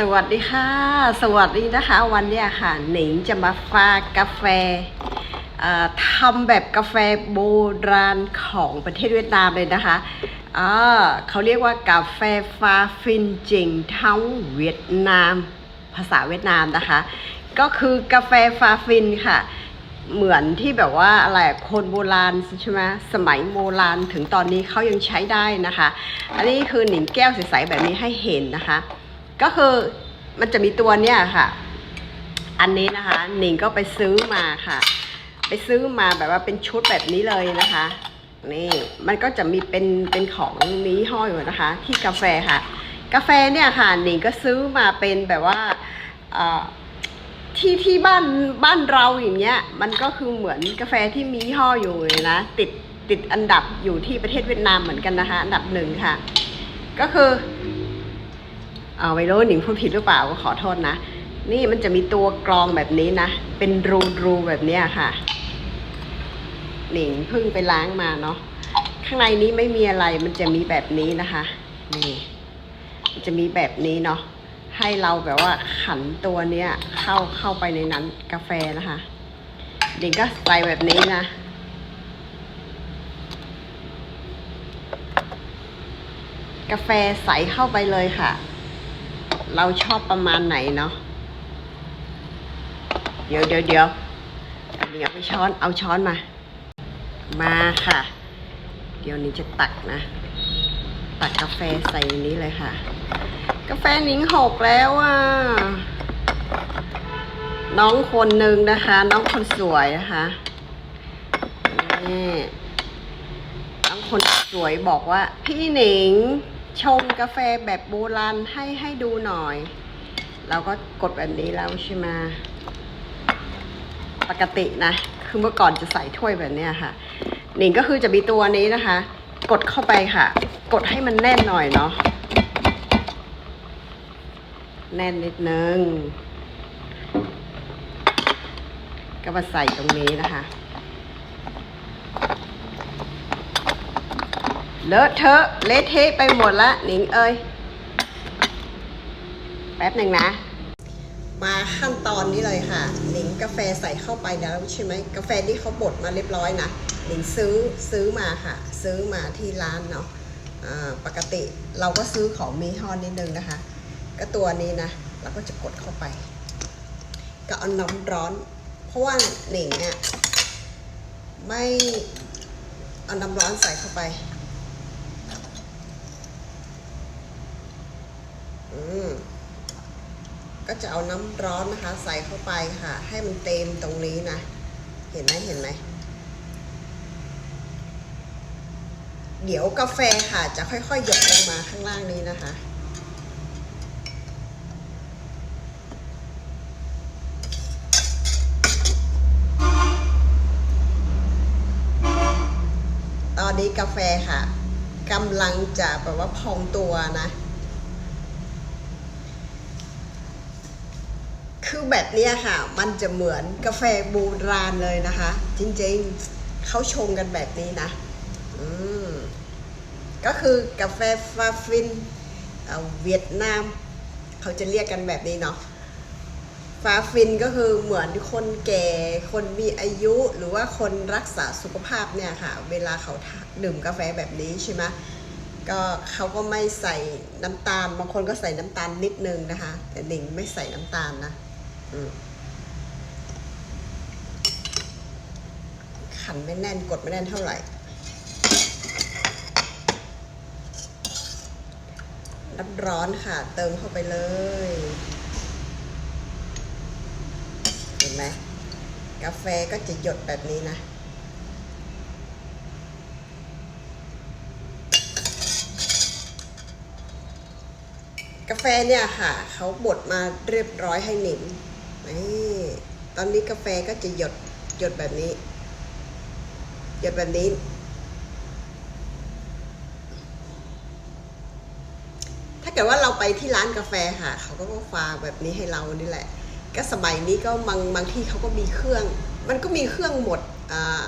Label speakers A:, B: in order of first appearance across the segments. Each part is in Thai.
A: สวัสดีค่ะ สวัสดีนะคะ วันนี้ค่ะหนิงจะมาฝากกาแฟทำแบบกาแฟโบราณของประเทศเวียดนามเลยนะคะเขาเรียกว่ากาแฟฟาฟินจิงทั้งเวียดนาม ภาษาเวียดนามนะคะ ก็คือกาแฟฟาฟินค่ะ เหมือนที่แบบว่าอะไรคนโบราณใช่ไหมสมัยโบราณถึงตอนนี้เขายังใช้ได้นะคะ อันนี้คือหนิงแก้วใสๆแบบนี้ให้เห็นนะคะ ก็คือมันจะมีตัวเนี้ยค่ะ อันนี้นะคะหนิงก็ไปซื้อมาค่ะ ไปซื้อมาแบบว่าเป็นชุดแบบนี้เลยนะคะ นี่มันก็จะมีเป็นเป็นของนี้ห้อยอยู่นะคะ ที่กาแฟค่ะ กาแฟเนี่ยค่ะหนิงก็ซื้อมาเป็นแบบว่าที่ที่บ้านบ้านเราอย่างเงี้ย มันก็คือเหมือนกาแฟที่มียี่ห้ออยู่เลยนะติดติดอันดับอยู่ที่ประเทศเวียดนามเหมือนกันนะคะ อันดับหนึ่งค่ะ ก็คือ เอาไม่รู้หนิงพูดผิดหรือเปล่าก็ขอโทษนะ นี่มันจะมีตัวกรองแบบนี้นะ เป็นรูรูแบบเนี้ค่ะ หนิงเพิ่งไปล้างมาเนาะ ข้างในนี้ไม่มีอะไร มันจะมีแบบนี้นะคะ นี่มันจะมีแบบนี้เนาะ ให้เราแบบว่าขันตัวเนี้ยเข้าเข้าไปในนั้นกาแฟนะคะ หนิงก็ใส่แบบนี้นะกาแฟใสเข้าไปเลยค่ะ เราชอบประมาณไหนเนาะเดี๋ยวเดี๋ยวเดี๋ยวเดี๋ยวไปช้อนเอาช้อนมา มาค่ะ เดี๋ยวนี้จะตักนะ ตักกาแฟใส่นนี้เลยค่ะ กาแฟนิ้งหกแล้วอะน้องคนหนึ่งนะคะ น้องคนสวยนะคะนี่น้องคนสวยบอกว่า พี่หนิง ชงกาแฟแบบโบราณให้ให้ดูหน่อย เราก็กดแบบนี้แล้วใช่ไหมปกตินะ คือเมื่อก่อนจะใส่ถ้วยแบบนี้ค่ะหนิงก็คือจะมีตัวนี้นะคะ กดเข้าไปค่ะ กดให้มันแน่นหน่อยเนาะแน่นนิดนึง ก็มาใส่ตรงนี้นะคะ เลอะเทอะเละเทะไปหมดละหนิงเอ้ยแป๊บหนึ่งนะ มาขั้นตอนนี้เลยค่ะ หนิงกาแฟใส่เข้าไปแล้วใช่ไหมกาแฟนี่เขาบดมาเรียบร้อยนะหนิงซื้อซื้อมาค่ะ ซื้อมาที่ร้านเนาะปกติเราก็ซื้อของมีฮอนนิดนึงนะคะ ก็ตัวนี้นะเราก็จะกดเข้าไป ก็เอาน้ำร้อน เพราะว่าหนิงเนี่ยไม่เอาน้ำร้อนใส่เข้าไป อืม ก็จะเอาน้ำร้อนนะคะ ใส่เข้าไปค่ะ ให้มันเต็มตรงนี้นะ เห็นไหมเห็นไหม เดี๋ยวกาแฟค่ะ จะค่อยๆหยดลงมาข้างล่างนี้นะคะตอนนี้กาแฟค่ะกำลังจะแบบว่าพองตัวนะ คือแบบเนี้ยค่ะ มันจะเหมือนกาแฟโบราณเลยนะคะ จริงๆเขาชงกันแบบนี้นะ อืม ก็คือกาแฟฟาฟินเอ่อเวียดนาม เขาจะเรียกกันแบบนี้เนาะฟาฟินก็คือเหมือนคนแก่ คนมีอายุหรือว่าคนรักษาสุขภาพเนี่ยค่ะ เวลาเขาดื่มกาแฟแบบนี้ใช่ไหมก็เขาก็ไม่ใส่น้ำตาล บางคนก็ใส่น้ำตาลนิดนึงนะคะ แต่หนิงไม่ใส่น้ำตาลนะ ขันไม่แน่นกดไม่แน่นเท่าไหร่ น้ำร้อนค่ะ เติมเข้าไปเลย เห็นไหมกาแฟก็จะหยดแบบนี้นะกาแฟเนี่ยค่ะ เขาบดมาเรียบร้อยให้หนิม นี่ตอนนี้กาแฟก็จะหยดหยดแบบนี้ หยดแบบนี้ ถ้าเกิดว่าเราไปที่ร้านกาแฟค่ะ เขาก็ฟาแบบนี้ให้เรานี่แหละ ก็สมัยนี้ก็บางบางที่เขาก็มีเครื่อง มันก็มีเครื่องหมดอ่า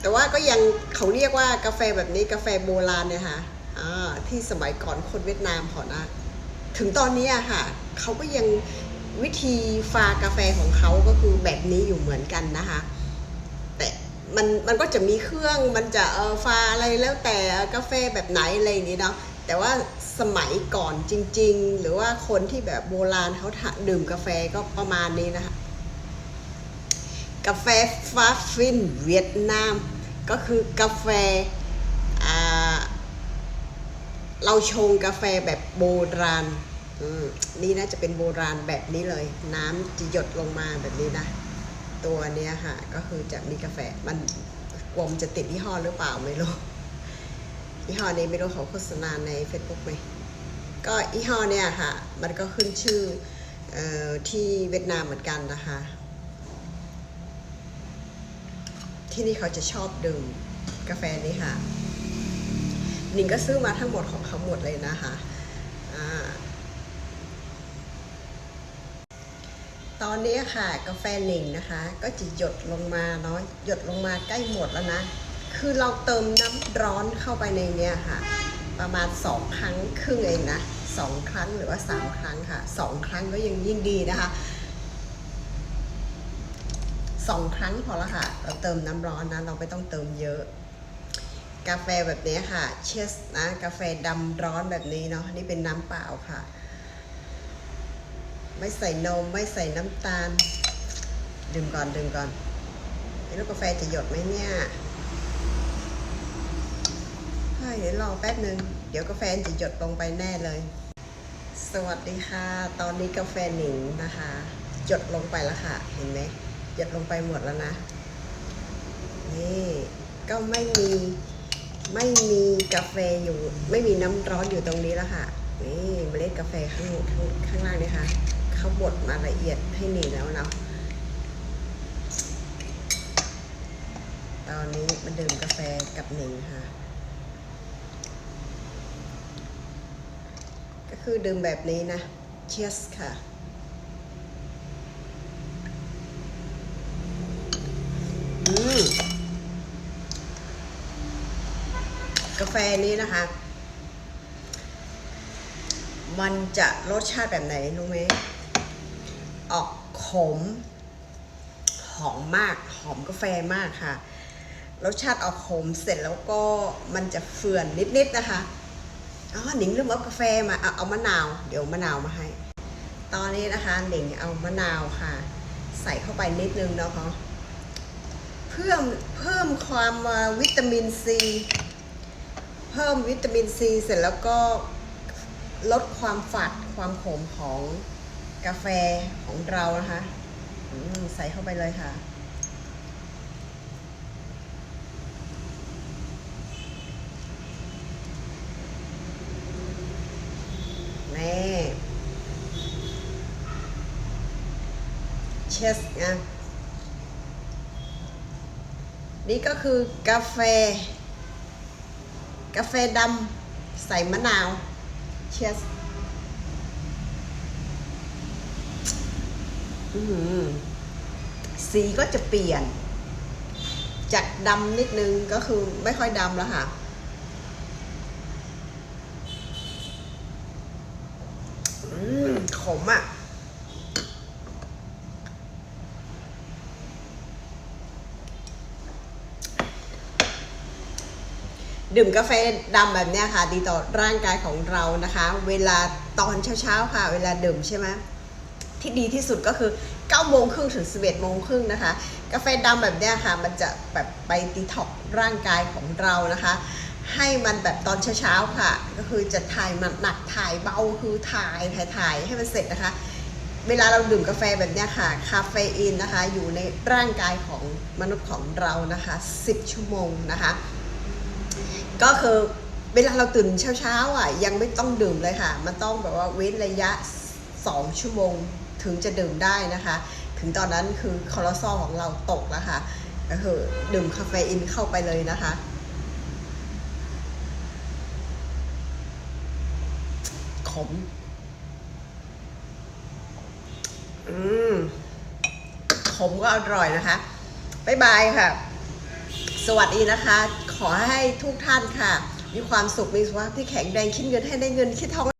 A: แต่ว่าก็ยังเขาเรียกว่ากาแฟแบบนี้กาแฟโบราณเนี่ยค่ะอ่าที่สมัยก่อนคนเวียดนามเขานะ ถึงตอนนี้อะค่ะ เขาก็ยัง วิธีฟากาแฟของเขาก็คือแบบนี้อยู่เหมือนกันนะคะ แต่มันมันก็จะมีเครื่องมันจะเออฟาอะไรแล้วแต่กาแฟแบบไหนอะไรอย่างนี้เนาะแต่ว่าสมัยก่อนจริง ๆ หรือว่าคนที่แบบโบราณเขาดื่มกาแฟก็ประมาณนี้นะคะ กาแฟฟ้าฟินเวียดนาม ก็คือกาแฟเราชงกาแฟแบบโบราณ นี่น่าจะเป็นโบราณแบบนี้เลย น้ำจะหยดลงมาแบบนี้นะ ตัวเนี้ยค่ะก็คือจะมีกาแฟมันกลมจะติดยี่ห้อหรือเปล่าไม่รู้ยี่ห้อนี้ไม่รู้เขาโฆษณาใน Facebook ไหมก็ยี่ห้อเนี้ยค่ะ มันก็ขึ้นชื่อออที่เวียดนามเหมือนกันนะคะ ที่นี่เขาจะชอบดื่มกาแฟนี้ค่ะหนิงก็ซื้อมาทั้งหมดของเขาหมดเลยนะคะอ่าต อนนี้ค่ะกาแฟหนิงนะคะ ก็จะหยดลงมาเนาะหยดลงมาใกล้หมดแล้วนะ คือเราเติมน้ำร้อนเข้าไปในเนี้ยค่ะ ประมาณสองครั้งครึ่งเองนะสองครั้งหรือว่าสามครั้งค่ะสองครั้งก็ยังยิ่งดีนะคะสองครั้งพอละค่ะ เราเติมน้ำร้อนนะเราไม่ต้องเติมเยอะ กาแฟแบบนี้ค่ะ เชสนะ กาแฟดำร้อนแบบนี้เนาะนี่เป็นน้ำเปล่าค่ะ ไม่ใส่นม ไม่ใส่น้ำตาล ดื่มก่อนดื่มก่อนไม่รู้กาแฟจะหยดไหมเนี่ยเฮ้ยเดี๋ยวรอแป๊บหนึ่งเดี๋ยวกาแฟจะหยดลงไปแน่เลย สวัสดีค่ะ ตอนนี้กาแฟหนิงนะคะหยดลงไปแล้วค่ะ เห็นไหมหยดลงไปหมดแล้วนะ นี่ก็ไม่มีไม่มีกาแฟอยู่ ไม่มีน้ำร้อนอยู่ตรงนี้แล้วค่ะ นี่เมล็ดกาแฟข้างข้างข้างล่างนี่ค่ะ เขาบดมาละเอียดให้หนีแล้วเนาะตอนนี้มาดื่มกาแฟกับหนิงค่ะ ก็คือดื่มแบบนี้นะเชียสค่ะอืมกาแฟนี้นะคะ มันจะรสชาติแบบไหนรู้ไหม ออกขม หอมมาก หอมกาแฟมากค่ะ รสชาติออกขมเสร็จแล้วก็มันจะเฟื่อนนิดๆนะคะ อ๋อ หนิงลืมเอากาแฟมา เอาเอามะนาว เดี๋ยวมะนาวมาให้ ตอนนี้นะคะ หนิงเอามะนาวค่ะ ใส่เข้าไปนิดนึงเนาะคะเพิ่มเพิ่มความวิตามินซี เพิ่มวิตามินซีเสร็จแล้วก็ลดความฝาดความขมของ กาแฟของเรานะคะใส่เข้าไปเลยค่ะแน่เชสนะนี่ก็คือกาแฟ กาแฟดำใส่มะนาวเชสอื้อหือ สีก็จะเปลี่ยน จากดำนิดนึงก็คือไม่ค่อยดำแล้วค่ะ อืม ขมอะดื่มกาแฟดำแบบเนี้ยค่ะ ดีต่อร่างกายของเรานะคะ เวลาตอนเช้าๆค่ะ เวลาดื่มใช่ไหม ที่ดีที่สุดก็คือ9โมงครึ่งถึง 11โมงครึ่งนะคะ กาแฟดำแบบเนี้ยค่ะ มันจะแบบไปดีท็อกร่างกายของเรานะคะ ให้มันแบบตอนเช้าๆค่ะ ก็คือจะถ่ายมันหนักถ่ายเบาคือถ่ายถ่ายถ่ายให้มันเสร็จนะคะ เวลาเราดื่มกาแฟแบบนี้ค่ะ คาเฟอีนนะคะ อยู่ในร่างกายของมนุษย์ของเรานะคะ 10 ชั่วโมงนะคะ ก็คือเวลาเราตื่นเช้าๆอะยังไม่ต้องดื่มเลยค่ะ มันต้องแบบว่าเว้นระยะ 2 ชั่วโมง ถึงจะดื่มได้นะคะ ถึงตอนนั้นคือคอเลสเตอรอลของเราตกแล้วค่ะก็คือดื่มคาเฟอีนเข้าไปเลยนะคะ ขม อืม ขมก็อร่อยนะคะบ๊ายบายค่ะ สวัสดีนะคะ ขอให้ทุกท่านค่ะ มีความสุข มีสุขภาพที่แข็งแรงคิดเงินให้ได้เงินคิดทอง